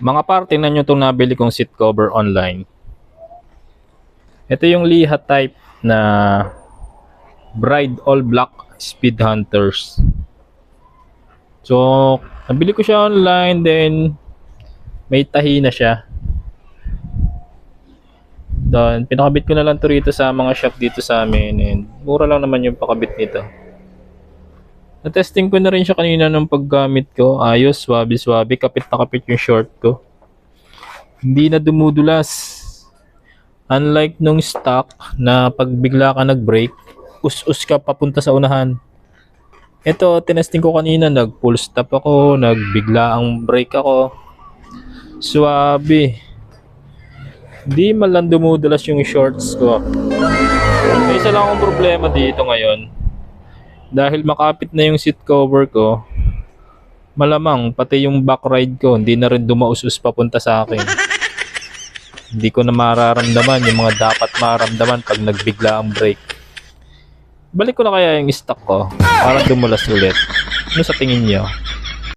Mga parte na nyo itong nabili kong seat cover online. Ito yung Liha type na Bride All Black Speed Hunters. So, nabili ko siya online then may tahi na siya. Then, pinakabit ko na lang to rito sa mga shop dito sa amin and mura lang naman yung pakabit nito. Na-testing ko na rin siya kanina nung paggamit ko. Ayos, swabe-swabe. Kapit na kapit yung short ko. Hindi na dumudulas. Unlike nung stock na pag bigla ka nag-brake, us-us ka papunta sa unahan. Ito, tinesting ko kanina, nag full stop ako, nagbigla ang brake ako. Swabe. Di man dumudulas yung shorts ko. May isa lang akong problema dito ngayon. Dahil makapit na yung seat cover ko, malamang pati yung back ride ko hindi na rin dumausus papunta sa akin. Hindi ko na mararamdaman yung mga dapat maramdaman pag nagbigla ang brake. Balik ko na kaya yung stock ko para dumulas ulit. Ano sa tingin nyo?